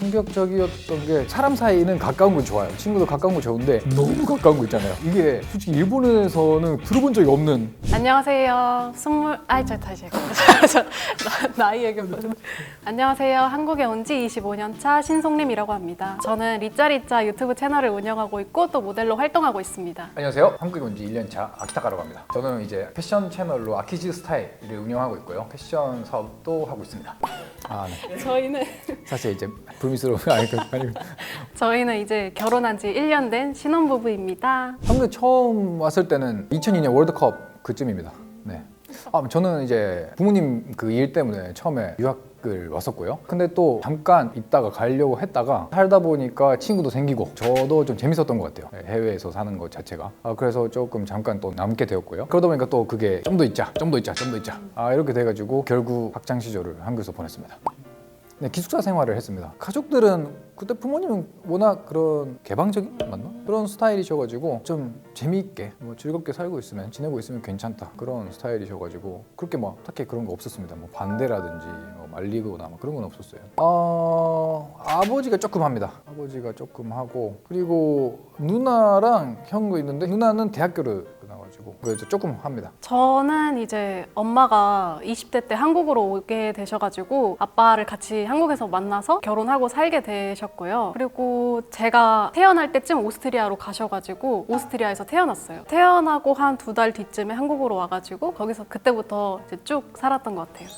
충격적이었던 게 사람 사이는 가까운 건 좋아요. 친구도 가까운 건 좋은데 너무 가까운 거 있잖아요. 이게 솔직히 일본에서는 들어본 적이 없는 안녕하세요. 스물 아이 저 다시 해요. 저, 나, 나이 얘기 못 안녕하세요. 한국에 온 지 25년 차 신송림이라고 합니다. 저는 리짜리짜 유튜브 채널을 운영하고 있고 또 모델로 활동하고 있습니다. 안녕하세요. 한국에 온 지 1년 차 아키타카라고 합니다. 저는 이제 패션 채널로 아키즈 스타일을 운영하고 있고요. 패션 사업도 하고 있습니다. 아, 네. 저희는 사실 이제 불 미스러운 아니고 아니고 저희는 이제 결혼한 지 1년 된 신혼부부입니다. 한국에 처음 왔을 때는 2002년 월드컵 그쯤입니다. 네. 아, 저는 이제 부모님 그 일 때문에 처음에 유학을 왔었고요. 근데 또 잠깐 있다가 가려고 했다가 살다 보니까 친구도 생기고 저도 좀 재밌었던 것 같아요. 네, 해외에서 사는 것 자체가. 아, 그래서 조금 잠깐 또 남게 되었고요. 그러다 보니까 또 그게 좀 더 있자, 좀 더 있자, 좀 더 있자. 아, 이렇게 돼가지고 결국 학창 시절을 한국에서 보냈습니다. 네, 기숙사 생활을 했습니다. 가족들은 그때 부모님은 워낙 그런 개방적인 맞나 그런 스타일이셔가지고 좀 재미있게 뭐 즐겁게 살고 있으면 지내고 있으면 괜찮다 그런 스타일이셔가지고 그렇게 뭐 딱히 그런 거 없었습니다. 뭐 반대라든지 뭐 말리거나 뭐 그런 건 없었어요. 어 아버지가 조금 합니다. 아버지가 조금 하고 그리고 누나랑 형도 있는데 누나는 대학교를 나와가지고 그래서 조금 합니다. 저는 이제 엄마가 20대 때 한국으로 오게 되셔가지고 아빠를 같이 한국에서 만나서 결혼하고 살게 되셨고요. 그리고 제가 태어날 때쯤 오스트리아로 가셔가지고 오스트리아에서 태어났어요. 태어나고 한 두 달 뒤쯤에 한국으로 와가지고 거기서 그때부터 이제 쭉 살았던 것 같아요.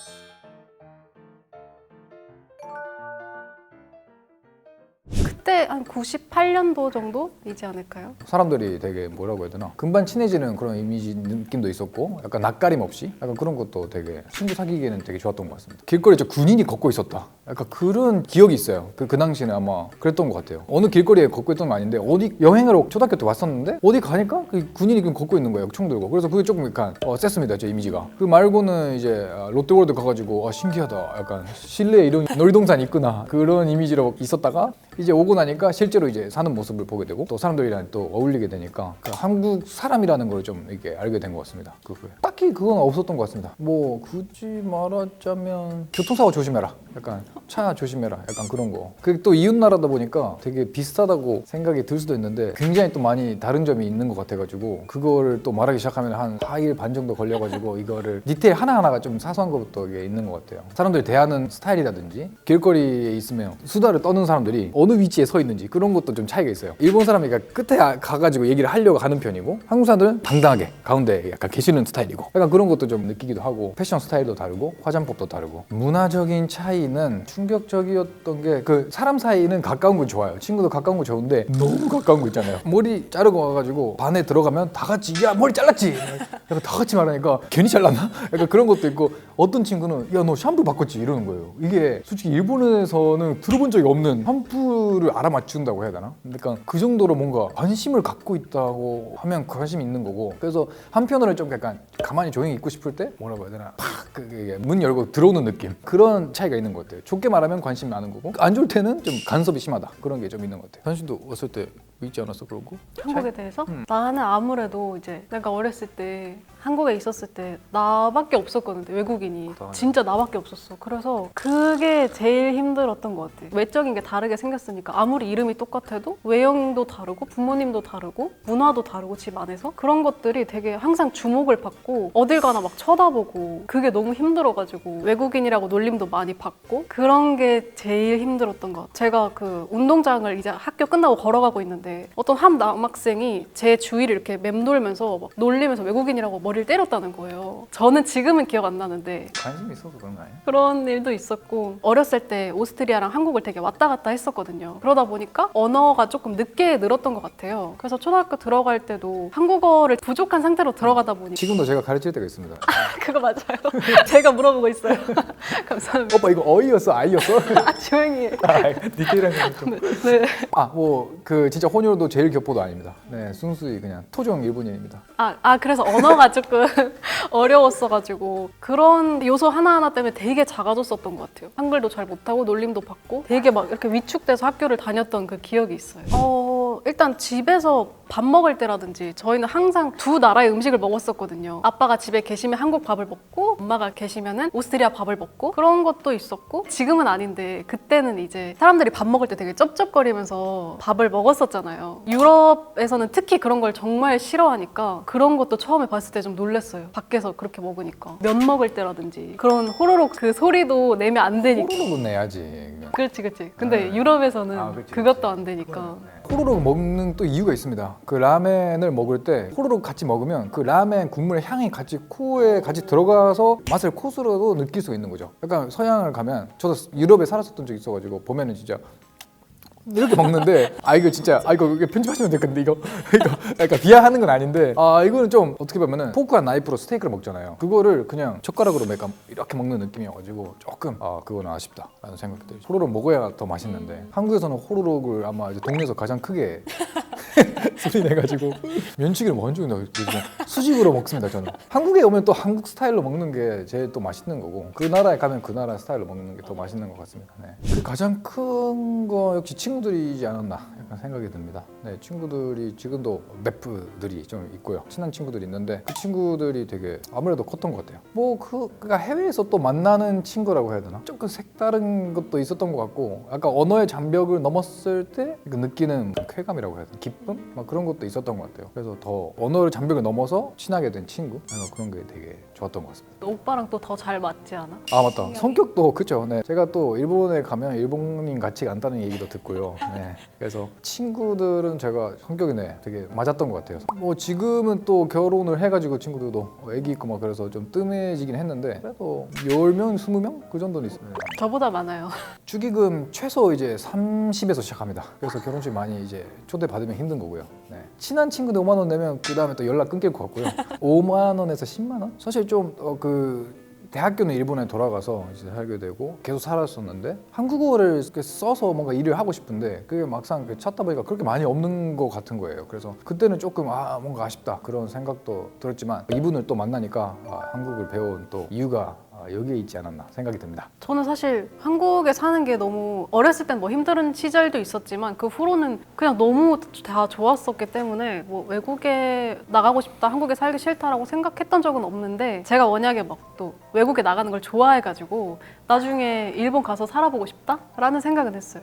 그때 한 98년도 정도이지 않을까요? 사람들이 되게 뭐라고 해야 되나? 금방 친해지는 그런 이미지 느낌도 있었고 약간 낯가림 없이? 약간 그런 것도 되게 친구 사귀기에는 되게 좋았던 것 같습니다. 길거리에 저 군인이 걷고 있었다 약간 그런 기억이 있어요 그, 그 당시는 아마 그랬던 것 같아요 어느 길거리에 걷고 있던 건 아닌데 어디 여행으로 초등학교 때 왔었는데 어디 가니까 그 군인이 그냥 걷고 있는 거예요 총 들고 그래서 그게 조금 약간 어, 셌습니다 제 이미지가 그 말고는 이제 아, 롯데월드 가가지고 아, 신기하다 약간 실내에 이런 놀이동산 있구나 그런 이미지로 있었다가 이제 오고 나니까 실제로 이제 사는 모습을 보게 되고 또 사람들이랑 또 어울리게 되니까 그 한국 사람이라는 걸 좀 이렇게 알게 된 것 같습니다. 그 후에 딱히 그건 없었던 것 같습니다. 뭐 굳이 말하자면 교통사고 조심해라. 약간 차 조심해라. 약간 그런 거. 그게 또 이웃 나라다 보니까 되게 비슷하다고 생각이 들 수도 있는데 굉장히 또 많이 다른 점이 있는 것 같아가지고 그거를 또 말하기 시작하면 한 4일 반 정도 걸려가지고 이거를 디테일 하나하나가 좀 사소한 것부터 이게 있는 것 같아요. 사람들이 대하는 스타일이라든지 길거리에 있으면 수다를 떠는 사람들이 어느 위치에 서 있는지 그런 것도 좀 차이가 있어요. 일본 사람이 그러니까 끝에 아- 가가지고 얘기를 하려고 하는 편이고 한국 사람들은 당당하게 가운데 약간 계시는 스타일이고 약간 그런 것도 좀 느끼기도 하고 패션 스타일도 다르고 화장법도 다르고 문화적인 차이는 충격적이었던 게 그 사람 사이는 가까운 건 좋아요. 친구도 가까운 건 좋은데 너무 가까운 거 있잖아요. 머리 자르고 와가지고 반에 들어가면 다 같이 야 머리 잘랐지. 약간 다 같이 말하니까 괜히 잘랐나? 약간 그런 것도 있고 어떤 친구는 야 너 샴푸 바꿨지 이러는 거예요. 이게 솔직히 일본에서는 들어본 적이 없는 샴푸를 알아맞춘다고 해야 되나? 그러니까 그 정도로 뭔가 관심을 갖고 있다고 하면 관심이 있는 거고 그래서 한편으로는 좀 약간 가만히 조용히 있고 싶을 때 뭐라고 해야 되나 팍 문 열고 들어오는 느낌 그런 차이가 있는 것 같아요. 좋게 말하면 관심 많은 거고 안 좋을 때는 좀 간섭이 심하다 그런 게 좀 있는 것 같아요. 현신도 왔을 때 있지 않았어 그런 거? 한국에 대해서? 나는 아무래도 이제 내가 어렸을 때 한국에 있었을 때 나밖에 없었거든 외국인이. 당연히. 진짜 나밖에 없었어. 그래서 그게 제일 힘들었던 것 같아. 외적인 게 다르게 생겼으니까 아무리 이름이 똑같아도 외형도 다르고 부모님도 다르고 문화도 다르고 집 안에서 그런 것들이 되게 항상 주목을 받고 어딜 가나 막 쳐다보고 그게 너무 힘들어가지고 외국인이라고 놀림도 많이 받고 그런 게 제일 힘들었던 것 같아요 제가 그 운동장을 이제 학교 끝나고 걸어가고 있는데 어떤 한 남학생이 제 주위를 이렇게 맴돌면서 막 놀리면서 외국인이라고 머리를 때렸다는 거예요 저는 지금은 기억 안 나는데 관심이 있어서 그런 거 아니에요? 그런 일도 있었고 어렸을 때 오스트리아랑 한국을 되게 왔다 갔다 했었거든요. 그러다 보니까 언어가 조금 늦게 늘었던 것 같아요. 그래서 초등학교 들어갈 때도 한국어를 부족한 상태로 들어가다 보니 지금도 제가 가르칠 때가 있습니다. 그거 맞아요. 제가 물어보고 있어요. 감사합니다. 오빠 이거 어이였어 아이였어? 아, 조용히 해. 아, 디테일한 거 좀. 네. 아, 뭐 그 진짜 혼혈도 제일 교포도 아닙니다. 네, 순수히 그냥 토종 일본인입니다. 아, 아 그래서 언어가 조금 어려웠어가지고 그런 요소 하나하나 때문에 되게 작아졌었던 것 같아요. 한글도 잘 못하고 놀림도 받고 되게 막 이렇게 위축돼서 학교를 다녔던 그 기억이 있어요. 어, 일단 집에서 밥 먹을 때라든지 저희는 항상 두 나라의 음식을 먹었었거든요. 아빠가 집에 계시면 한국 밥을 먹고 엄마가 계시면은 오스트리아 밥을 먹고 그런 것도 있었고 지금은 아닌데 그때는 이제 사람들이 밥 먹을 때 되게 쩝쩝거리면서 밥을 먹었었잖아요. 유럽에서는 특히 그런 걸 정말 싫어하니까 그런 것도 처음에 봤을 때 좀 놀랐어요. 밖에서 그렇게 먹으니까 면 먹을 때라든지 그런 호로록 그 소리도 내면 안 되니까. 호로록은 내야지. 그렇지, 그렇지. 근데 네. 유럽에서는 아, 그치, 그것도 안 되니까. 호로록 먹는 또 이유가 있습니다. 그 라멘을 먹을 때 호로록 같이 먹으면 그 라멘 국물의 향이 같이 코에 같이 들어가서 맛을 코스로도 느낄 수가 있는 거죠. 약간 서양을 가면 저도 유럽에 살았었던 적이 있어가지고 보면은 진짜 이렇게 먹는데 아 이거 진짜 아 이거 편집하시면 될 건데 이거. 이거 약간 비하하는 건 아닌데. 아 이거는 좀 어떻게 보면은 포크와 나이프로 스테이크를 먹잖아요. 그거를 그냥 젓가락으로 약간 이렇게 먹는 느낌이어가지고 조금 아 그거는 아쉽다라는 생각이 들죠. 호로록 먹어야 더 맛있는데. 한국에서는 호로록을 아마 이제 동네에서 가장 크게 소리 내가지고 면치기를 뭐 한쪽이나 요즘 수직으로 먹습니다 저는. 한국에 오면 또 한국 스타일로 먹는 게 제일 또 맛있는 거고 그 나라에 가면 그 나라 스타일로 먹는 게 더 맛있는 것 같습니다. 네. 그 가장 큰 거 역시 친 구들이지 않았나 약간 생각이 듭니다. 네 친구들이 지금도 맵프들이 좀 있고요. 친한 친구들이 있는데 그 친구들이 되게 아무래도 컸던 것 같아요. 뭐 그 그니까 해외에서 또 만나는 친구라고 해야 되나? 조금 색다른 것도 있었던 것 같고 약간 언어의 장벽을 넘었을 때그 느끼는 쾌감이라고 해야 되나? 기쁨? 막 그런 것도 있었던 것 같아요. 그래서 더 언어의 장벽을 넘어서 친하게 된 친구? 그런 게 되게 좋았던 것 같습니다. 오빠랑 또 더 잘 맞지 않아? 아 맞다. 성격도 그죠 네. 제가 또 일본에 가면 일본인 같지가 않다는 얘기도 듣고요 네 그래서 친구들은 제가 성격이 네 되게 맞았던 것 같아요 뭐 지금은 또 결혼을 해가지고 친구들도 애기 있고 막 그래서 좀 뜸해지긴 했는데 그래도 10명 20명 그 정도는 있습니다 저보다 많아요. 축의금 최소 이제 30에서 시작합니다. 그래서 결혼식 많이 이제 초대 받으면 힘든 거고요. 네. 친한 친구들 5만 원 내면 그 다음에 또 연락 끊길 것 같고요. 5만 원에서 10만 원? 사실 좀그 대학교는 일본에 돌아가서 이제 살게 되고 계속 살았었는데 한국어를 써서 뭔가 일을 하고 싶은데 그게 막상 그 찾다 보니까 그렇게 많이 없는 것 같은 거예요. 그래서 그때는 조금 아 뭔가 아쉽다 그런 생각도 들었지만 이분을 또 만나니까 아, 한국을 배운 또 이유가 아, 여기에 있지 않았나 생각이 듭니다. 저는 사실 한국에 사는 게 너무 어렸을 땐 뭐 힘든 시절도 있었지만 그 후로는 그냥 너무 다 좋았었기 때문에 뭐 외국에 나가고 싶다, 한국에 살기 싫다라고 생각했던 적은 없는데 제가 워낙에 막 또 외국에 나가는 걸 좋아해가지고 나중에 일본 가서 살아보고 싶다라는 생각은 했어요.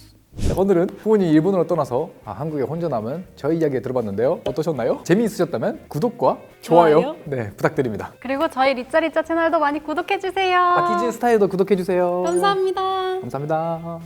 네, 오늘은 부모님 일본으로 떠나서 아, 한국에 혼자 남은 저희 이야기 들어봤는데요 어떠셨나요? 재미있으셨다면 구독과 좋아요, 좋아요. 네 부탁드립니다 그리고 저희 리짜리짜 채널도 많이 구독해주세요. 아키즈 스타일도 구독해주세요 감사합니다. 감사합니다